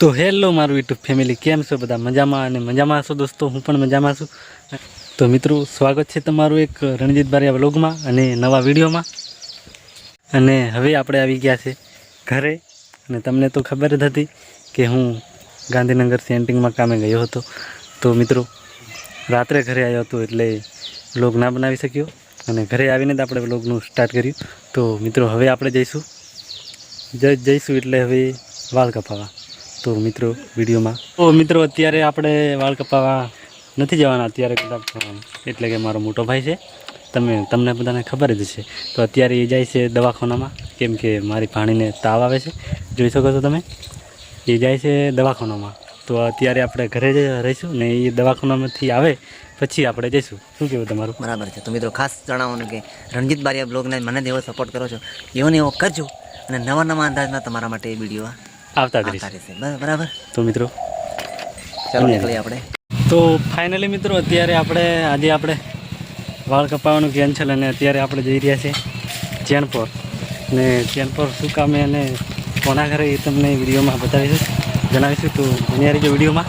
તો હેલો મારું YouTube family, કેમ છો બધા? મજામાં અને મજામાં છો દોસ્તો? હું પણ મજામાં છું. તો મિત્રો, સ્વાગત છે તમારું એક રણજીત બારિયા વ્લોગમાં અને નવા વિડીયોમાં. અને હવે આપણે આવી ગયા છે ઘરે. અને તમને તો ખબર જ હતી કે હું ગાંધીનગર સેન્ટિંગમાં કામે ગયો હતો. તો મિત્રો, રાત્રે ઘરે આવ્યો હતો એટલે વ્લોગ ના બનાવી શક્યો. અને ઘરે આવીને જ આપણે વ્લોગનું સ્ટાર્ટ કર્યું. તો મિત્રો, હવે આપણે જઈશું. જઈશું એટલે હવે વાળ કપાવવા. તો મિત્રો વિડીયોમાં? તો મિત્રો અત્યારે આપણે વાળ કપાવવા નથી જવાના. અત્યારે કદાચ એટલે કે મારો મોટો ભાઈ છે. તમે તમને બધાને ખબર જ છે તો અત્યારે એ જાય છે દવાખાનામાં. કેમ કે મારી પાણીને તાવ આવે છે. જોઈ શકો છો તમે? એ જાય છે દવાખાનામાં. તો અત્યારે આપણે ઘરે જ રહીશું ને એ દવાખાનામાંથી આવે પછી આપણે જઈશું. શું કહેવું તમારું? બરાબર છે. તો મિત્રો ખાસ જણાવવાનું કે રણજીત બારિયા બ્લોગને મને જ એવો સપોર્ટ કરો છો. એવો ને એવો કરજો. અને નવા નવા અંદાજમાં તમારા માટે એ વીડિયો આવતા રહીશું. બરાબર તો મિત્રો? ચાલો નીકળીએ આપણે. તો ફાઇનલી મિત્રો અત્યારે આપણે આજે આપણે વાળ કપાવવાનું કેન્સલ અને અત્યારે આપણે જઈ રહ્યા છીએ ચેનપોર. ને ચેનપોર શું કામે અને કોના ઘરે એ તમને વિડીયોમાં બતાવીશું જણાવીશું. તો બન્યા રહીજો વિડીયોમાં.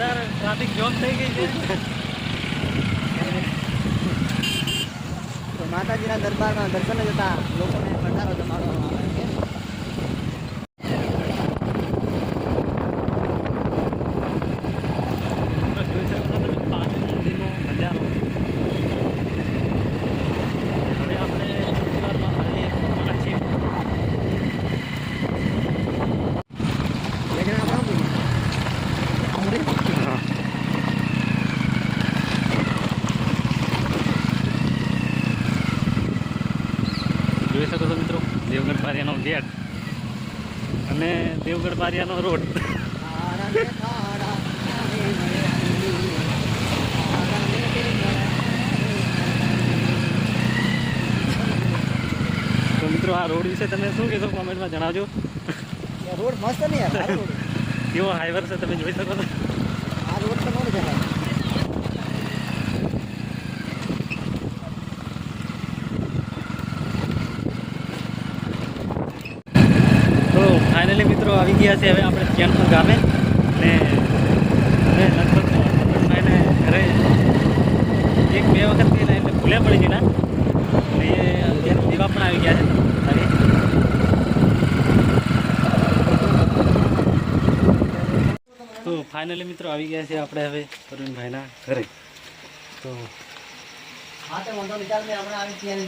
જોરદાર ટ્રાફિક જોમ થઈ ગઈ છે. તો માતાજીના દરબારમાં દર્શન જતા લોકોને ભંડારો જમાડવામાં આવે છે જોઈ શકો છો તમે પાણી નદીનો નજારો હવે આપણે વિસ્તારમાં હવે પહોંચવાના છીએ. જોઈ શકો છો મિત્રો દેવગઢ બારિયાનો ગેટ અને દેવગઢ બારિયાનો રોડ. તો મિત્રો આ રોડ વિશે તમે શું કહેશો? કોમેન્ટમાં જણાવજો. રોડ મસ્ત નહીં. કેવો હાઈવર છે તમે જોઈ શકો છો? આ રોડ તમારો કોણ જવાય તો ફાઇનલી મિત્રો, આવી ગયા છે હવે આપણે ચેનપુર ગામે. ને હવે લગભગ ભાઈને ઘરે એક બે વખત થઈને એટલે ભૂલ્યા પડી ગયેલા ને એ અત્યારે દેવા પણ આવી ગયા છે. હવે તો ફાઇનલી મિત્રો, આવી ગયા છે આપણે હવે અરવિંદભાઈના ઘરે. તો હા, તો વાંધો નહીં. ચાલ, મેં હમણાં આવી ત્યાં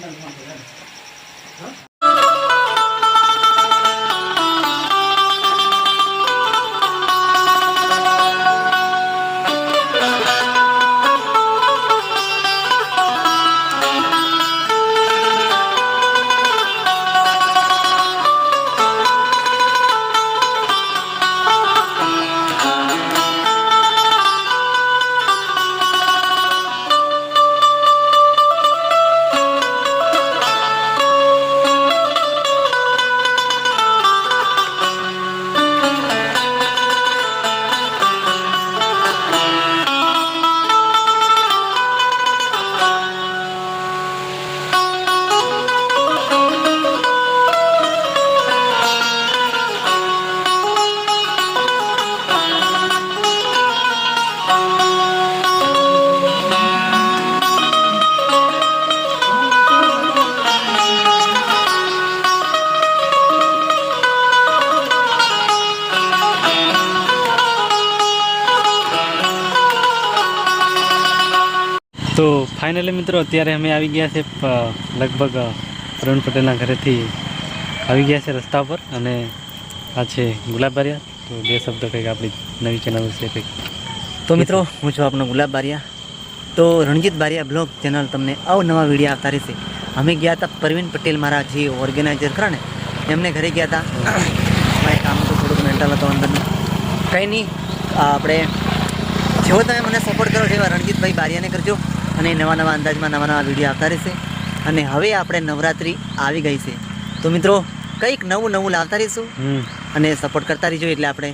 તો ફાઇનલી મિત્રો, અત્યારે અમે આવી ગયા છે લગભગ પ્રવીણ પટેલના ઘરેથી આવી ગયા છે રસ્તા પર અને આ છે ગુલાબબારિયા તો બે શબ્દ કંઈક આપણી નવી ચેનલ છે કંઈક. તો મિત્રો, હું છું આપનો ગુલાબ બારિયા. તો રણજીત બારિયા બ્લોગ ચેનલ તમને અવનવા વીડિયો આવતા રહેશે. અમે ગયા હતા પરવીન પટેલ મારા જે ઓર્ગેનાઇઝર ખરા ને, એમને ઘરે ગયા હતા. મારે કામ તો થોડુંક મેન્ટલ હતો અંદરનું. કંઈ નહીં આપણે જેવો તમે મને સપોર્ટ કરો છો એવા રણજીતભાઈ બારિયાને કરજો. અને નવા નવા અંદાજમાં નવા નવા વીડિયો આવતા રહેશે. અને હવે આપણે નવરાત્રિ આવી ગઈ છે. તો મિત્રો કંઈક નવું નવું લાવતા રહીશું અને સપોર્ટ કરતા રહીજો એટલે આપણે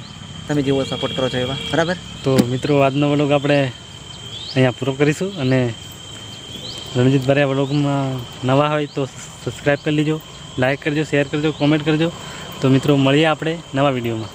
તમે જેવો સપોર્ટ કરો છો એવા. બરાબર? તો મિત્રો આજનો વ્લોગ આપણે અહીંયા પૂરો કરીશું અને રણજીત બારિયા વ્લોગમાં નવા હોય તો સબસ્ક્રાઈબ કરી લેજો લાઈક કરજો શેર કરજો કોમેન્ટ કરજો. તો મિત્રો મળીએ આપણે નવા વિડીયોમાં.